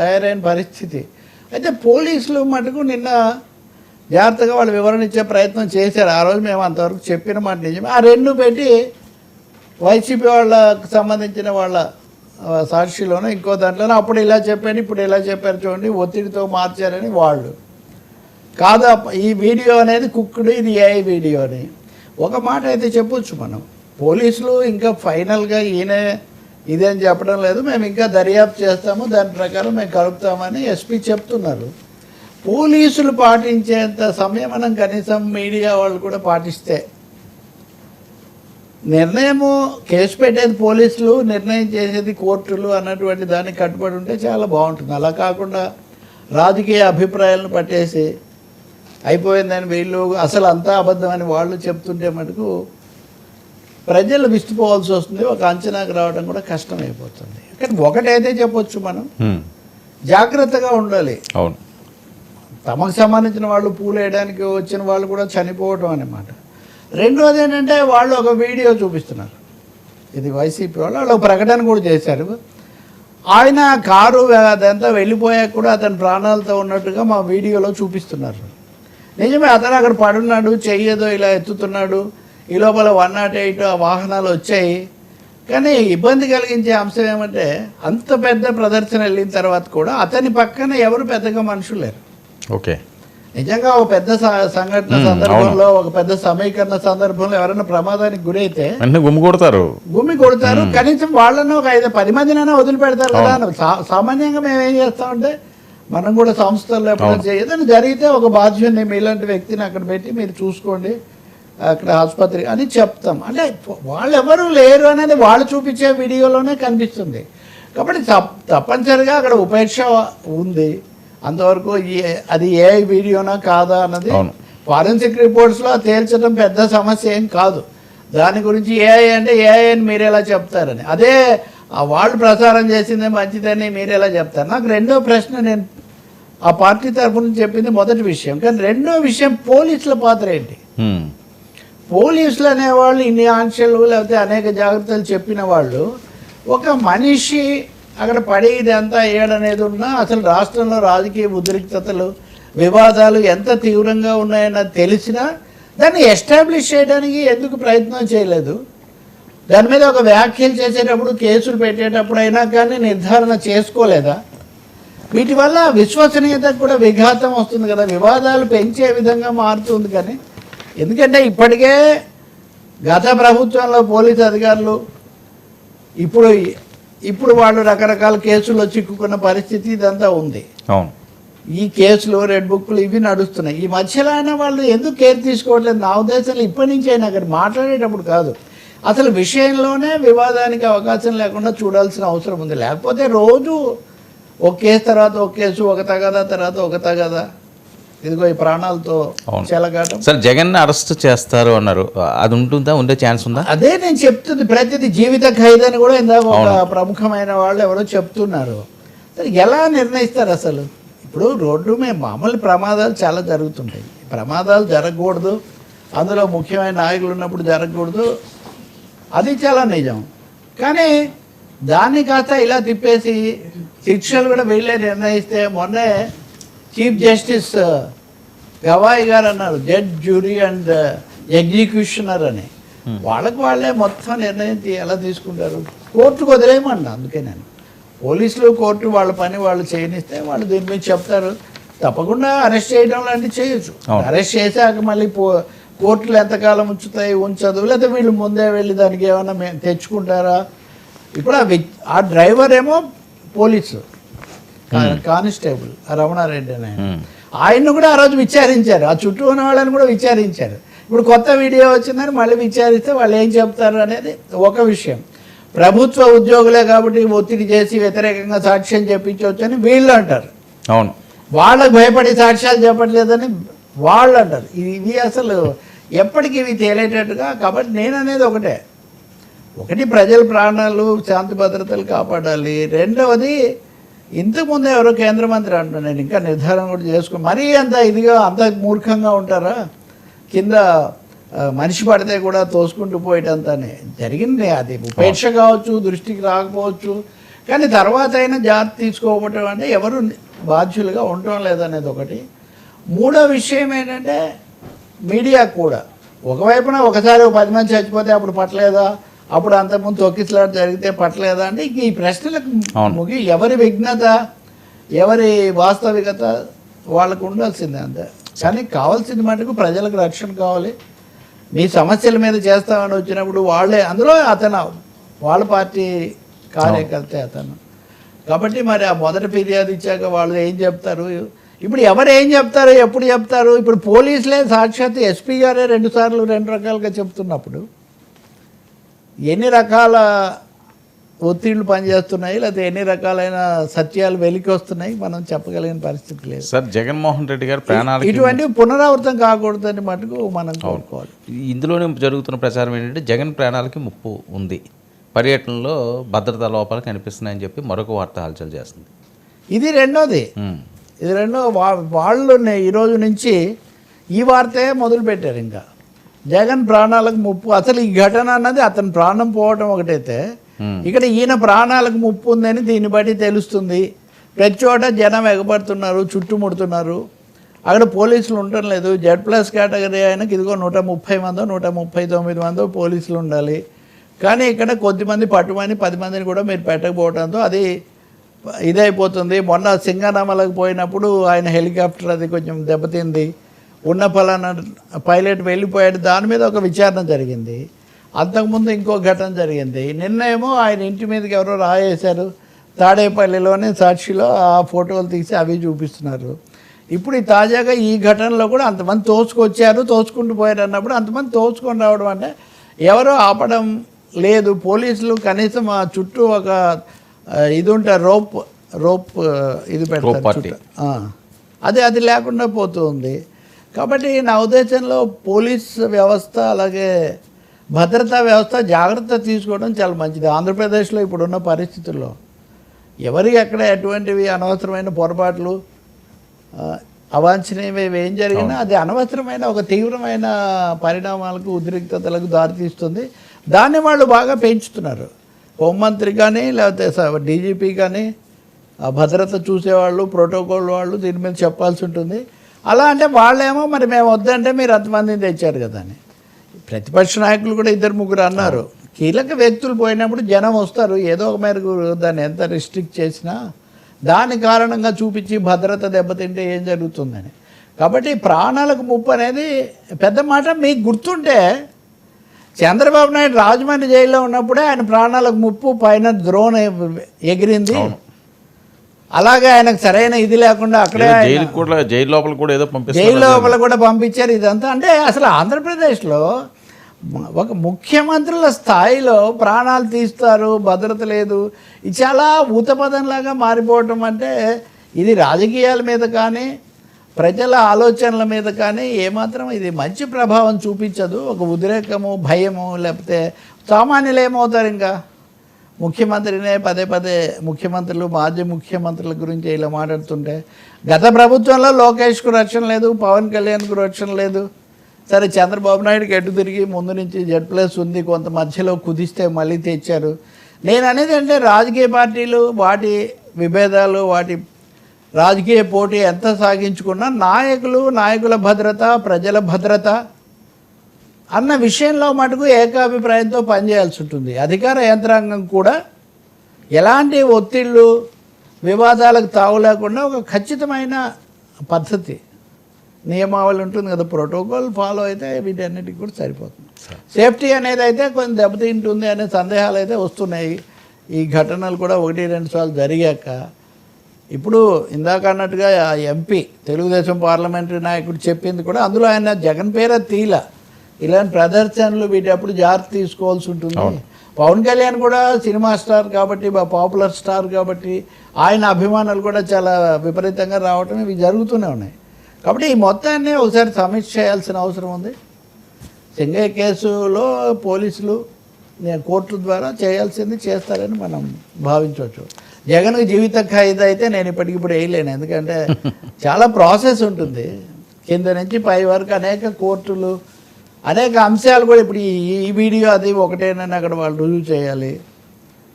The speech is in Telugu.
తయారైన పరిస్థితి. అయితే పోలీసులు మటుకు నిన్న జాగ్రత్తగా వాళ్ళు వివరణ ఇచ్చే ప్రయత్నం చేశారు. ఆ రోజు మేము అంతవరకు చెప్పిన మాట నిజమే. ఆ రెండు పెట్టి వైసీపీ వాళ్ళకు సంబంధించిన వాళ్ళ సాక్షిలోనూ ఇంకో దాంట్లోనో అప్పుడు ఇలా చెప్పాను ఇప్పుడు ఇలా చెప్పారు చూడండి ఒత్తిడితో మార్చారని వాళ్ళు. కాదు ఈ వీడియో అనేది కుక్కుడు ఇది ఏ వీడియో అని. ఒక మాట అయితే చెప్పొచ్చు మనం. పోలీసులు ఇంకా ఫైనల్గా ఈయన ఇదేం చెప్పడం లేదు. మేము ఇంకా దర్యాప్తు చేస్తాము. దాని ప్రకారం మేము కలుపుతామని ఎస్పీ చెప్తున్నారు. పోలీసులు పాటించేంత సంయమనం కనీసం మీడియా వాళ్ళు కూడా పాటిస్తే. నిర్ణయము కేసు పెట్టేది పోలీసులు నిర్ణయం చేసేది కోర్టులు అన్నటువంటి దానికి కట్టుబడి ఉంటే చాలా బాగుంటుంది. అలా కాకుండా రాజకీయ అభిప్రాయాలను పట్టేసి అయిపోయిందని వీళ్ళు అసలు అంతా అబద్ధమని వాళ్ళు చెప్తుంటే మటుకు ప్రజలు విస్తుపోవాల్సి వస్తుంది ఒక అంచనాకు రావడం కూడా కష్టమైపోతుంది. కానీ ఒకటైతే చెప్పొచ్చు మనం. జాగ్రత్తగా ఉండాలి. అవును. తమకు సంబంధించిన వాళ్ళు పూలు వేయడానికి వచ్చిన వాళ్ళు కూడా చనిపోవటం అన్నమాట. రెండోది ఏంటంటే వాళ్ళు ఒక వీడియో చూపిస్తున్నారు. ఇది వైసీపీ వాళ్ళు వాళ్ళు ఒక ప్రకటన కూడా చేశారు. ఆయన కారు అదంతా వెళ్ళిపోయాక కూడా అతని ప్రాణాలతో ఉన్నట్టుగా మా వీడియోలో చూపిస్తున్నారు. నిజమే అతను అక్కడ పడున్నాడు చెయ్యేదో ఇలా ఎత్తుతున్నాడు ఈ లోపల వన్ నాట్ ఎయిట్ వాహనాలు వచ్చాయి. కానీ ఇబ్బంది కలిగించే అంశం ఏమంటే అంత పెద్ద ప్రదర్శన వెళ్ళిన తర్వాత కూడా అతని పక్కన ఎవరు పెద్దగా మనుషులు లేరు. ఓకే. నిజంగా ఒక పెద్ద సంఘటన సందర్భంలో ఒక పెద్ద సమీకరణ సందర్భంలో ఎవరైనా ప్రమాదానికి గురైతే గుమ్మి కొడతారు. భూమి కొడతారు. కనీసం వాళ్ళను ఒక ఐదు పది మందినైనా వదిలిపెడతారు కదా సామాన్యంగా మేము ఏం చేస్తామంటే మనం కూడా సంస్థల్లో ఎప్పుడైనా ఏదైనా జరిగితే ఒక బాధ్యుని మీలాంటి వ్యక్తిని అక్కడ పెట్టి మీరు చూసుకోండి. అక్కడ ఆసుపత్రి అని చెప్తాం. అంటే వాళ్ళు ఎవరు లేరు అనేది వాళ్ళు చూపించే వీడియోలోనే కనిపిస్తుంది. కాబట్టి తప్- తప్పనిసరిగా అక్కడ ఉపేక్ష ఉంది. అంతవరకు ఏ- అది ఏ వీడియోనా కాదా అన్నది. ఫారెన్సిక్ రిపోర్ట్స్లో తేల్చడం పెద్ద సమస్య ఏం కాదు. దాని గురించి ఏఐ అంటే ఏఐ అని మీరు ఎలా చెప్తారని. అదే వాళ్ళు ప్రసారం చేసిందే మంచిదని మీరు ఎలా చెప్తారు? నాకు రెండో ప్రశ్న నేను ఆ పార్టీ తరఫు నుంచి చెప్పింది మొదటి విషయం. కానీ రెండో విషయం పోలీసుల పాత్ర ఏంటి. పోలీసులు అనేవాళ్ళు ఇన్ని ఆంక్షలు లేకపోతే అనేక జాగ్రత్తలు చెప్పిన వాళ్ళు ఒక మనిషి అక్కడ పడేది ఎంత ఏడనేది ఉన్నా అసలు రాష్ట్రంలో రాజకీయ ఉద్రిక్తతలు వివాదాలు ఎంత తీవ్రంగా ఉన్నాయన్నది తెలిసినా దాన్ని ఎస్టాబ్లిష్ చేయడానికి ఎందుకు ప్రయత్నం చేయలేదు? దాని మీద ఒక వ్యాఖ్యలు చేసేటప్పుడు కేసులు పెట్టేటప్పుడు అయినా కానీ నిర్ధారణ చేసుకోలేదా? వీటి వల్ల విశ్వసనీయతకు కూడా విఘాతం వస్తుంది కదా. వివాదాలు పెంచే విధంగా మారుతుంది కానీ ఎందుకంటే ఇప్పటికే గత ప్రభుత్వంలో పోలీస్ అధికారులు ఇప్పుడు ఇప్పుడు వాళ్ళు రకరకాల కేసుల్లో చిక్కుకున్న పరిస్థితి ఇదంతా ఉంది. అవును. ఈ కేసులు రెడ్ బుక్లు ఇవి నడుస్తున్నాయి. ఈ మధ్యలో అయినా వాళ్ళు ఎందుకు కేర్ తీసుకోవట్లేదు? నా ఉద్దేశంలో ఇప్పటి నుంచి అయినా అక్కడ మాట్లాడేటప్పుడు కాదు. అసలు విషయంలోనే వివాదానికి అవకాశం లేకుండా చూడాల్సిన అవసరం ఉంది. లేకపోతే రోజు ఒక కేసు తర్వాత ఒక కేసు ఒక తగదా తర్వాత ఒక తగదా. ఇదిగో ఈ ప్రాణాలతో. చెలగాటం. సార్ జగన్ అరెస్ట్ చేస్తారు అన్నారు. అది ఉంటుందా? ఉండే ఛాన్స్ ఉందా? అదే నేను చెప్తుంది. ప్రతిది జీవిత ఖైదని కూడా ఇందాక ఒక ప్రముఖమైన వాళ్ళు ఎవరో చెప్తున్నారు. సరే ఎలా నిర్ణయిస్తారు అసలు? ఇప్పుడు రోడ్డు మీద మామూలు ప్రమాదాలు చాలా జరుగుతుంటాయి. ప్రమాదాలు జరగకూడదు. అందులో ముఖ్యమైన నాయకులు ఉన్నప్పుడు జరగకూడదు. అది చాలా నిజం. కానీ దాన్ని కాస్త ఇలా తిప్పేసి శిక్షలు కూడా వీళ్ళే నిర్ణయిస్తే మొన్నే చీఫ్ జస్టిస్ గవాయి గారు అన్నారు జడ్జ్ జ్యూరీ అండ్ ఎగ్జిక్యూషనర్ అని. వాళ్ళకి వాళ్ళే మొత్తం నిర్ణయం ఎలా తీసుకుంటారు? కోర్టుకు వదిలేయమన్నా అందుకే నేను. పోలీసులు కోర్టు వాళ్ళ పని వాళ్ళు చేయనిస్తే వాళ్ళు దీని మీద చెప్తారు. తప్పకుండా అరెస్ట్ చేయడం లాంటివి చేయొచ్చు. అరెస్ట్ చేశాక మళ్ళీ పో కోర్టులు ఎంతకాలం ఉంచుతాయి ఉంచదు లేదా వీళ్ళు ముందే వెళ్ళి దానికి ఏమైనా తెచ్చుకుంటారా? ఇప్పుడు ఆ డ్రైవర్ ఏమో పోలీసు. కానిస్టేబుల్ ఆ రమణారెడ్డి అని. హ్మ్. ఆయన్ను కూడా ఆ రోజు విచారించారు. ఆ చుట్టూ ఉన్న వాళ్ళని కూడా విచారించారు. ఇప్పుడు కొత్త వీడియో వచ్చిందని మళ్ళీ విచారిస్తే వాళ్ళు ఏం చెప్తారు అనేది ఒక విషయం. ప్రభుత్వ ఉద్యోగులే కాబట్టి ఒత్తిడి చేసి వ్యతిరేకంగా సాక్ష్యం చెప్పించవచ్చు అని వీళ్ళు అంటారు. అవును. వాళ్ళకు భయపడి సాక్ష్యాలు చెప్పట్లేదని వాళ్ళు అంటారు. ఇది అసలు ఎప్పటికీ ఇవి తేలేటట్టుగా కాబట్టి నేను అనేది ఒకటే. ఒకటి ప్రజల ప్రాణాలు శాంతి భద్రతలు కాపాడాలి. రెండవది ఇంతకుముందు ఎవరో కేంద్ర మంత్రి అంటున్నాను నేను ఇంకా నిర్ధారణ కూడా చేసుకో మరీ అంత ఇదిగా అంత మూర్ఖంగా ఉంటారా? కింద మనిషి పడితే కూడా తోసుకుంటూ పోయేటంతనే. జరిగింది అది. ఉపేక్ష కావచ్చు దృష్టికి రాకపోవచ్చు. కానీ తర్వాత అయినా జాగ్రత్త తీసుకోవటం అంటే ఎవరు బాధ్యులుగా ఉండటం లేదనేది ఒకటి. మూడో విషయం ఏంటంటే మీడియా కూడా. ఒకవైపున ఒకసారి ఒక పది మంది చచ్చిపోతే అప్పుడు పట్టలేదా? అప్పుడు అంతకుముందు తొక్కిసలాట జరిగితే పట్టలేదా అంటే ఇంక ఈ ప్రశ్నలకు. ముగి ఎవరి విఘ్నత ఎవరి వాస్తవికత వాళ్ళకు ఉండాల్సిందే అంతే. కానీ కావాల్సింది మటుకు ప్రజలకు రక్షణ కావాలి. మీ సమస్యల మీద చేస్తామని వచ్చినప్పుడు వాళ్ళే అందులో అతను వాళ్ళ పార్టీ కార్యకర్తే అతను. కాబట్టి మరి ఆ మొదటి ఫిర్యాదు ఇచ్చాక వాళ్ళు ఏం చెప్తారు? ఇప్పుడు ఎవరు ఏం చెప్తారు ఎప్పుడు చెప్తారు? ఇప్పుడు పోలీసులే సాక్షాత్ ఎస్పీ గారే రెండు సార్లు రెండు రకాలుగా చెప్తున్నప్పుడు ఎన్ని రకాల ఒత్తిళ్ళు పనిచేస్తున్నాయి లేకపోతే ఎన్ని రకాలైన సత్యాలు వెలికి వస్తున్నాయి మనం చెప్పగలిగిన పరిస్థితి లేదు. సార్ జగన్మోహన్ రెడ్డి గారు ప్రాణాలకి ఇటువంటి పునరావృతం కాకూడదని మటుకు మనం కోరుకోవాలి. ఇందులోనే జరుగుతున్న ప్రచారం ఏంటంటే జగన్ ప్రాణాలకి ముప్పు ఉంది. పర్యటనలో భద్రతా లోపాలు కనిపిస్తున్నాయని చెప్పి మరొక వార్త హల్చల్ చేస్తుంది. ఇది రెండోది. ఇది రెండో వా- వాళ్ళు నే- ఈ రోజు నుంచి ఈ వార్తే మొదలు పెట్టారు ఇంకా. జగన్ ప్రాణాలకు ముప్పు అసలు ఈ ఘటన అన్నది అతని ప్రాణం పోవడం ఒకటైతే. ఇక్కడ ఈయన ప్రాణాలకు ముప్పు ఉందని దీన్ని బట్టి తెలుస్తుంది. ప్రతి చోట జనం ఎగబడుతున్నారు చుట్టుముడుతున్నారు. అక్కడ పోలీసులు ఉండటం లేదు. జెడ్ ప్లస్ కేటగిరీ అయినకి ఇదిగో నూట ముప్పై మందో నూట ముప్పై తొమ్మిది మందో పోలీసులు ఉండాలి. కానీ ఇక్కడ కొద్దిమంది పట్టుమని పది మందిని కూడా మీరు పెట్టకపోవడంతో అది ఇదైపోతుంది. మొన్న సింగనామలకు పోయినప్పుడు ఆయన హెలికాప్టర్ అది కొంచెం దెబ్బతింది. ఉన్న ఫలానా పైలట్ వెళ్ళిపోయాడు. దాని మీద ఒక విచారణ జరిగింది. అంతకుముందు ఇంకో ఘటన జరిగింది. నిన్న ఏమో ఆయన ఇంటి మీదకి ఎవరో రాయేశారు. తాడేపల్లిలోనే సాక్షిలో ఆ ఫోటోలు తీసి అవి చూపిస్తున్నారు. ఇప్పుడు ఈ తాజాగా ఈ ఘటనలో కూడా అంతమంది తోసుకొచ్చారు తోసుకుంటూ పోయారు అన్నప్పుడు అంతమంది తోసుకొని రావడం అంటే ఎవరో ఆపడం లేదు. పోలీసులు కనీసం ఆ చుట్టూ ఒక ఇది ఉంటారు రోప్ రోప్ ఇది పెడతారు. అది అది లేకుండా పోతుంది కాబట్టి నా ఉద్దేశంలో పోలీస్ వ్యవస్థ అలాగే భద్రతా వ్యవస్థ జాగ్రత్త తీసుకోవడం చాలా మంచిది. ఆంధ్రప్రదేశ్లో ఇప్పుడున్న పరిస్థితుల్లో ఎవరికి ఎక్కడ ఎటువంటివి అనవసరమైన పొరపాట్లు ఆ, అవాంఛనీయవి ఏం జరిగినా అది అనవసరమైన ఒక తీవ్రమైన పరిణామాలకు ఉద్రిక్తతలకు దారితీస్తుంది. దాన్ని వాళ్ళు బాగా పెంచుతున్నారు. హోంమంత్రి కానీ లేకపోతే డీజీపీ కానీ భద్రత చూసేవాళ్ళు ప్రోటోకాల్ వాళ్ళు దీని మీద చెప్పాల్సి ఉంటుంది. అలా అంటే వాళ్ళేమో మరి మేము వద్దంటే మీరు అంతమందిని తెచ్చారు కదా అని ప్రతిపక్ష నాయకులు కూడా ఇద్దరు ముగ్గురు అన్నారు. కీలక వ్యక్తులు పోయినప్పుడు జనం వస్తారు. ఏదో ఒక మేరకు దాన్ని ఎంత రిస్ట్రిక్ట్ చేసినా దాని కారణంగా చూపించి భద్రత దెబ్బతింటే ఏం జరుగుతుందని. కాబట్టి ప్రాణాలకు ముప్పు అనేది పెద్ద మాట మీకు గుర్తుంటే చంద్రబాబు నాయుడు రాజమండ్రి జైల్లో ఉన్నప్పుడే ఆయన ప్రాణాలకు ముప్పు పైన ద్రోణ్ ఎగిరింది. అలాగే ఆయనకు సరైన ఇది లేకుండా అక్కడే జైలుకి కూడా జైలు లోపల కూడా ఏదో జైలు పంపిస్తారు లోపల కూడా పంపించారు ఇదంతా. అంటే అసలు ఆంధ్రప్రదేశ్లో ఒక ముఖ్యమంత్రుల స్థాయిలో ప్రాణాలు తీస్తారు భద్రత లేదు. ఇది చాలా ఊతపదంలాగా మారిపోవటం అంటే ఇది రాజకీయాల మీద కానీ ప్రజల ఆలోచనల మీద కానీ ఏమాత్రం ఇది మంచి ప్రభావం చూపించదు. ఒక ఉద్రేకము భయము లేకపోతే సామాన్యులు ఏమవుతారు ఇంకా? ముఖ్యమంత్రినే పదే పదే ముఖ్యమంత్రులు మాజీ ముఖ్యమంత్రుల గురించి ఇలా మాట్లాడుతుంటే గత ప్రభుత్వంలో లోకేష్కు రక్షణ లేదు పవన్ కళ్యాణ్కు రక్షణ లేదు. సరే చంద్రబాబు నాయుడుకి ఎటు తిరిగి ముందు నుంచి జెడ్ ప్లస్ ఉంది కొంత మధ్యలో కుదిస్తే మళ్ళీ తెచ్చారు. నేను అనేది అంటే రాజకీయ పార్టీలు వాటి విభేదాలు వాటి రాజకీయ పోటీ ఎంత సాగించుకున్నా నాయకులు నాయకుల భద్రత ప్రజల భద్రత అన్న విషయంలో మటుకు ఏకాభిప్రాయంతో పనిచేయాల్సి ఉంటుంది. అధికార యంత్రాంగం కూడా ఎలాంటి ఒత్తిళ్ళు వివాదాలకు తావు లేకుండా ఒక ఖచ్చితమైన పద్ధతి నియమావళి ఉంటుంది కదా ప్రోటోకాల్ ఫాలో అయితే వీటన్నిటికి కూడా సరిపోతుంది. సేఫ్టీ అనేది అయితే కొంచెం దెబ్బతింటుంది అనే సందేహాలు అయితే వస్తున్నాయి. ఈ ఘటనలు కూడా ఒకటి రెండు సార్లు జరిగాక ఇప్పుడు ఇందాక అన్నట్టుగా ఆ ఎంపీ తెలుగుదేశం పార్లమెంటరీ నాయకుడు చెప్పింది కూడా అందులో ఆయన జగన్ పేర తీల. ఇలాంటి ప్రదర్శనలు వీటప్పుడు జాగ్రత్త తీసుకోవాల్సి ఉంటుంది. పవన్ కళ్యాణ్ కూడా సినిమా స్టార్ కాబట్టి పాపులర్ స్టార్ కాబట్టి ఆయన అభిమానులు కూడా చాలా విపరీతంగా రావటం ఇవి జరుగుతూనే ఉన్నాయి. కాబట్టి ఈ మొత్తాన్ని ఒకసారి సమీక్ష చేయాల్సిన అవసరం ఉంది. సింగయ్య కేసులో పోలీసులు కోర్టుల ద్వారా చేయాల్సింది చేస్తారని మనం భావించవచ్చు. జగన్కి జీవిత ఖైదు అయితే నేను ఇప్పటికిప్పుడు వేయలేను. ఎందుకంటే చాలా ప్రాసెస్ ఉంటుంది. కింద నుంచి పై వరకు అనేక కోర్టులు అనేక అంశాలు కూడా ఇప్పుడు ఈ వీడియో అది ఒకటేనని అక్కడ వాళ్ళు రుజువు చేయాలి.